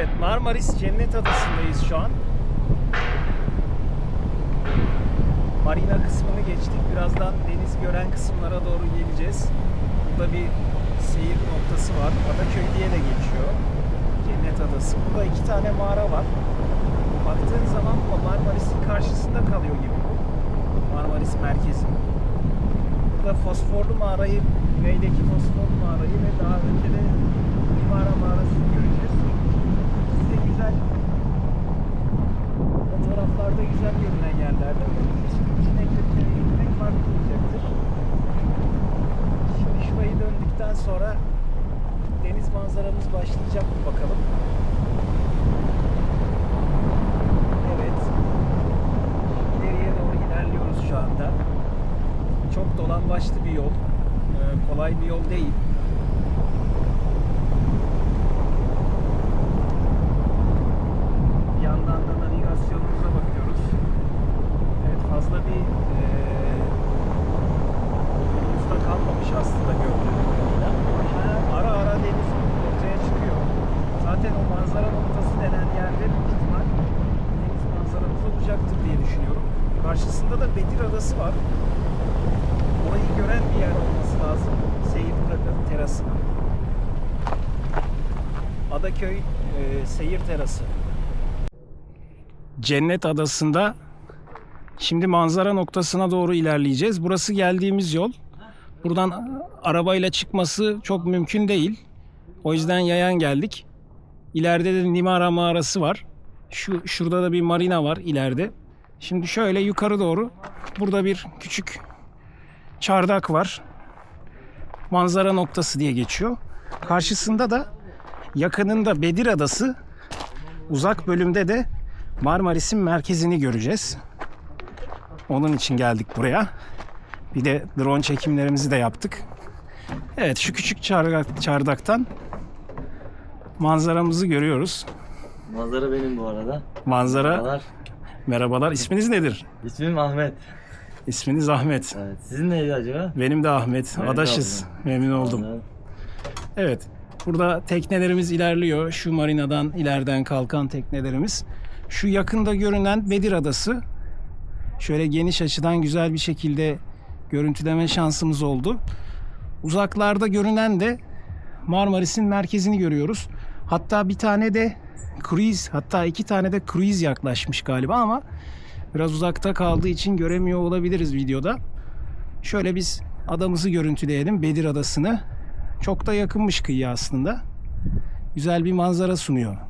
Evet Marmaris Cennet Adası'ndayız şu an. Marina kısmını geçtik. Birazdan deniz gören kısımlara doğru geleceğiz. Burada bir seyir noktası var. Adaköy diye de geçiyor. Cennet Adası. Burada iki tane mağara var. Baktığın zaman Marmaris'in karşısında kalıyor gibi. Marmaris merkezi. Burada fosforlu mağarayı, güneydeki fosforlu mağarayı ve daha önce de Limara mağarasını göreceğiz. Size güzel fotoğraflarda güzel görünen yerlerde içine gitmek farklı olacaktır. Şimdi döndükten sonra deniz manzaramız başlayacak mı bakalım. Evet. İleriye doğru ilerliyoruz şu anda. Çok dolan başlı bir yol. Ee, kolay bir yol değil. Yandan da navigasyonumuza bakıyoruz. Evet fazla bir Karşısında da Bedir Adası var. Orayı gören bir yer olması lazım. Seyir ter- terası. Adaköy e, seyir terası. Cennet Adası'nda şimdi manzara noktasına doğru ilerleyeceğiz. Burası geldiğimiz yol. Buradan arabayla çıkması çok mümkün değil. O yüzden yayan geldik. İleride de Nimara mağarası var. Şu şurada da bir marina var ileride. Şimdi şöyle yukarı doğru burada bir küçük çardak var. Manzara noktası diye geçiyor. Karşısında da yakınında Bedir Adası, uzak bölümde de Marmaris'in merkezini göreceğiz. Onun için geldik buraya. Bir de drone çekimlerimizi de yaptık. Evet şu küçük çardak, çardaktan manzaramızı görüyoruz. Manzara benim bu arada. Manzara Merhabalar. Merhabalar. İsminiz nedir? İsmim Ahmet. İsminiz Ahmet. Evet. Sizin neydi acaba? Benim de Ahmet. Memnun Adaşız. oldum. Memnun oldum. Anladım. Evet. Burada teknelerimiz ilerliyor. Şu marinadan ileriden kalkan teknelerimiz. Şu yakında görünen Bedir Adası. Şöyle geniş açıdan güzel bir şekilde görüntüleme şansımız oldu. Uzaklarda görünen de Marmaris'in merkezini görüyoruz. Hatta bir tane de cruise, hatta iki tane de cruise yaklaşmış galiba ama biraz uzakta kaldığı için göremiyor olabiliriz videoda. Şöyle biz adamızı görüntüleyelim, Bedir Adası'nı. Çok da yakınmış kıyıya aslında. Güzel bir manzara sunuyor.